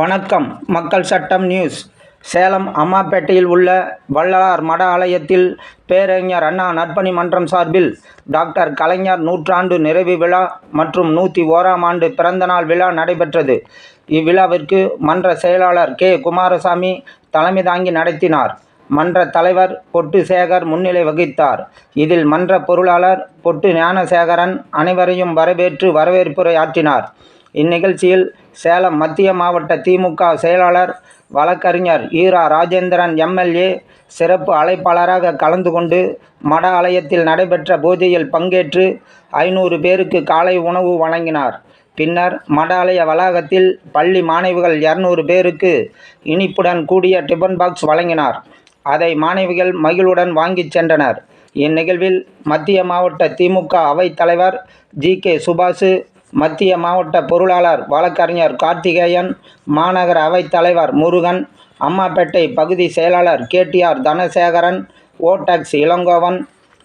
வணக்கம் மக்கள் சட்டம் நியூஸ். சேலம் அம்மாப்பேட்டையில் உள்ள வள்ளலார் மட ஆலயத்தில் பேரறிஞர் அண்ணா நற்பணி மன்றம் சார்பில் டாக்டர் கலைஞர் நூற்றாண்டு நிறைவு விழா மற்றும் நூற்றி ஓராம் ஆண்டு பிறந்தநாள் விழா நடைபெற்றது. இவ்விழாவிற்கு மன்ற செயலாளர் கே. குமாரசாமி தலைமை தாங்கி நடத்தினார். மன்ற தலைவர் பொட்டு சேகர் முன்னிலை வகித்தார். இதில் மன்ற பொருளாளர் பொட்டு ஞானசேகரன் அனைவரையும் வரவேற்று வரவேற்புரை ஆற்றினார். இந்நிகழ்ச்சியில் சேலம் மத்திய மாவட்ட திமுக செயலாளர் வழக்கறிஞர் ஈரா ராஜேந்திரன் எம்எல்ஏ சிறப்பு அழைப்பாளராக கலந்து கொண்டு மட ஆலயத்தில் நடைபெற்ற பூஜையில் பங்கேற்று ஐநூறு பேருக்கு காலை உணவு வழங்கினார். பின்னர் மட ஆலய வளாகத்தில் பள்ளி மாணவிகள் இரநூறு பேருக்கு இனிப்புடன் கூடிய டிபன் பாக்ஸ் வழங்கினார். அதை மாணவிகள் மகிழுடன் வாங்கிச் சென்றனர். இந்நிகழ்வில் மத்திய மாவட்ட திமுக அவைத் தலைவர் ஜி கே சுபாஷு மத்திய மாவட்ட பொருளாளர் வழக்கறிஞர் கார்த்திகேயன் மாநகர அவைத் தலைவர் முருகன் அம்மாப்பேட்டை பகுதி செயலாளர் கேடிஆர் தனசேகரன் ஓடெக்ஸ் இளங்கோவன்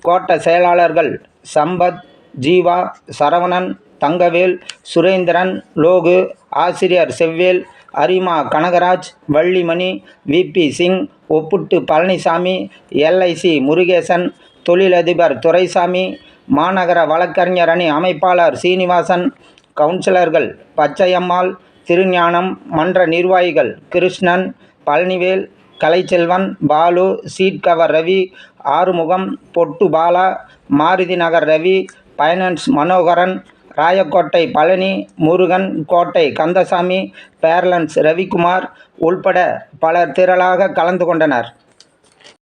கோட்ட செயலாளர்கள் சம்பத் ஜீவா சரவணன் தங்கவேல் சுரேந்திரன் லோகு ஆசிரியர் செவ்வேல் அரிமா கனகராஜ் வள்ளிமணி விபி சிங் ஒப்புட்டு பழனிசாமி எல்ஐசி முருகேசன் தொழிலதிபர் துரைசாமி மாநகர வழக்கறிஞர் அணி அமைப்பாளர் சீனிவாசன் கவுன்சிலர்கள் பச்சையம்மாள் திருஞானம் மன்ற நிர்வாகிகள் Krishnan Palanivel Kalaiselvan Balu seat cover Ravi Arumugam Pottu Bala Maruti Nagar Ravi finance Manoharan Rayakottai Palani Murugan Kottai Kandasamy பேர்லன்ஸ் Ravikumar உள்பட பலர் திரளாக கலந்து கொண்டனர்.